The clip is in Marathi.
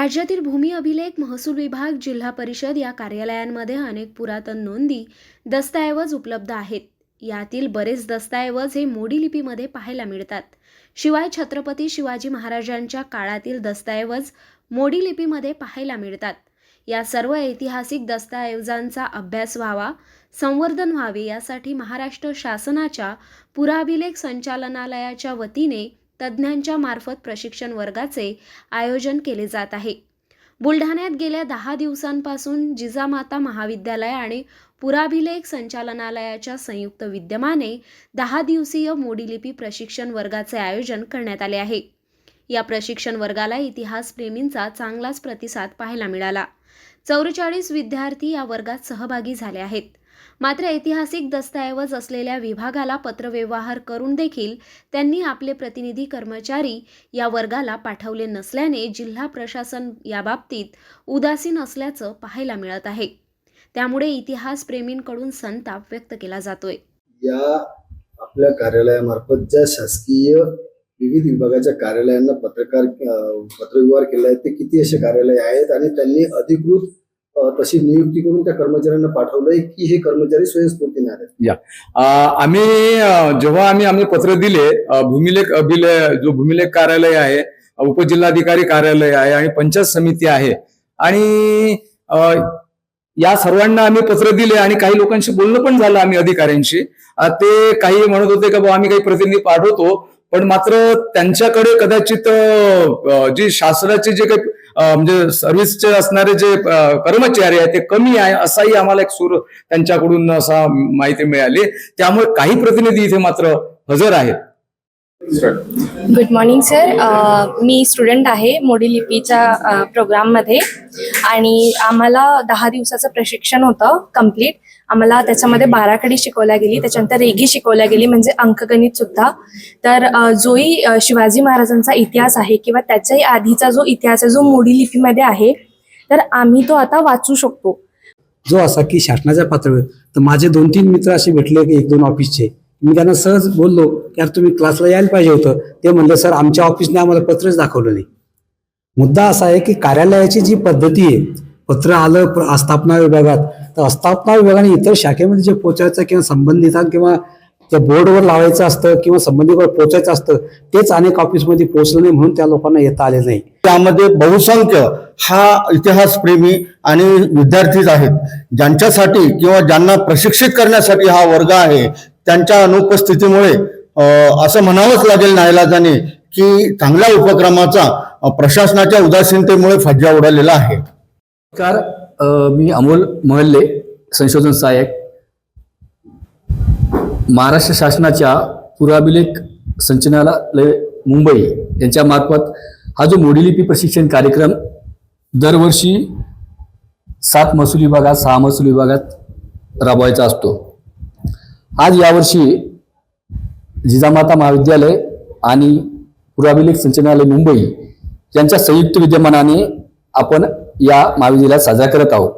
राज्यातील भूमी अभिलेख महसूल विभाग जिल्हा परिषद या कार्यालयांमध्ये अनेक पुरातन नोंदी दस्तऐवज उपलब्ध आहेत. यातील बरेच दस्तऐवज हे मोडी लिपीमध्ये पाहायला मिळतात. शिवाय छत्रपती शिवाजी महाराजांच्या काळातील दस्तऐवज मोडी लिपीमध्ये पाहायला मिळतात. या सर्व ऐतिहासिक दस्तऐवजांचा अभ्यास व्हावा संवर्धन व्हावे यासाठी महाराष्ट्र शासनाच्या पुराभिलेख संचालनालयाच्या वतीने तज्ज्ञांच्या मार्फत प्रशिक्षण वर्गाचे आयोजन केले जात आहे. बुलढाण्यात गेल्या दहा दिवसांपासून जिजामाता महाविद्यालय आणि पुराभिलेख संचालनालयाच्या संयुक्त विद्यमाने दहा दिवसीय मोडीलिपी प्रशिक्षण वर्गाचे आयोजन करण्यात आले आहे. या प्रशिक्षण वर्गाला इतिहासप्रेमींचा चांगलाच प्रतिसाद पाहायला मिळाला. चौवेचाळीस विद्यार्थी या वर्गात सहभागी झाले आहेत. मात्र ऐतिहासिक दस्तऐवज असलेल्या विभागाला पत्रव्यवहार करून देखील त्यांनी आपले प्रतिनिधी कर्मचारी या वर्गाला पाठवले नसल्याने जिल्हा प्रशासन याबाबतीत उदासीन असल्याचं पाहायला मिळत आहे. त्यामुळे इतिहासप्रेमींकडून संताप व्यक्त केला जातोय. या आपल्या कार्यालयामार्फत ज्या शासकीय विविध विभागाच्या कार्यालयांना पत्रकार पत्रव्यवहार केला आहे ते किती असे कार्यालय आहेत आणि त्यांनी अधिकृत तशी नियुक्ती करून त्या कर्मचाऱ्यांना पाठवलंय की हे कर्मचारी स्वयंस्फूर्तीने आले या. आम्ही जेव्हा आम्ही आम्ही पत्र दिले भूमिलेख अभिले जो भूमिलेख कार्यालय आहे उपजिल्हाधिकारी कार्यालय आहे आणि पंचायत समिती आहे आणि या सर्वांना आम्ही पत्र दिले आणि काही लोकांशी बोलणं पण झालं आम्ही अधिकाऱ्यांशी. ते काही म्हणत होते का बुवा आम्ही काही प्रतिनिधी पाठवतो. पण मात्र त्यांच्याकडे कदाचित जी शासनाचे जे काही म्हणजे सर्व्हिसचे असणारे जे कर्मचारी आहेत ते कमी आहे असाही आम्हाला एक सूर त्यांच्याकडून असा माहिती मिळाली. त्यामुळे काही प्रतिनिधी इथे मात्र हजर आहेत. गुड मॉर्निंग सर मी स्टुडंट आहे मोडी लिपीच्या प्रोग्राममध्ये आणि आम्हाला दहा दिवसाचं प्रशिक्षण होतं कंप्लीट आम्हाला त्याच्यामध्ये बाराखडी शिकवल्या गेली त्याच्यानंतर रेगी शिकवल्या गेली म्हणजे अंकगणित सुद्धा. तर जोही शिवाजी महाराजांचा इतिहास आहे किंवा त्याच्याही आधीचा जो इतिहास आहे जो मोडी लिपीमध्ये आहे तर आम्ही तो आता वाचू शकतो. जो असा की शासनाच्या पातळीवर तर माझे दोन तीन मित्र असे भेटले की एक दोन ऑफिसचे. मी त्यांना सहज बोललो की यार तुम्ही क्लासला यायला पाहिजे होतं. ते म्हणलं सर आमच्या ऑफिसने आम्हाला पत्रच दाखवलं नाही मुद्दा असा आहे की कार्यालयाची जी पद्धती आहे पत्र आलं आस्थापना विभागात तर आस्थापना विभागाने इतर शाखेमध्ये जे पोचायचं किंवा संबंधितां किंवा त्या बोर्डवर लावायचं असतं किंवा संबंधितवर पोचायचं असतं तेच अनेक ऑफिसमध्ये पोहोचलं नाही म्हणून त्या लोकांना येता आले नाही. त्यामध्ये बहुसंख्य हा इतिहासप्रेमी आणि विद्यार्थीच आहेत. ज्यांच्यासाठी किंवा ज्यांना प्रशिक्षित करण्यासाठी हा वर्ग आहे त्यांच्या अनुपस्थितीमुळे असं म्हणावंच लागेल नाईलाजाने की चांगल्या उपक्रमाचा प्रशासनाच्या उदासीनतेमुळे फज्जा उडालेला आहे. नमस्कार मी अमोल महल्ले संशोधन सहाय्यक. महाराष्ट्र शासनाच्या पुराभिलेख संचनालय मुंबई यांच्या मार्फत हा जो मोडीलिपी प्रशिक्षण कार्यक्रम दरवर्षी सात महसूल विभागात सहा महसूल विभागात राबवायचा असतो. आज यावर्षी जिजामाता महाविद्यालय आणि पुराभिलेख संचनालय मुंबई यांच्या संयुक्त विद्यमानाने आपण या महाविद्यालयात साजरा करत आहोत.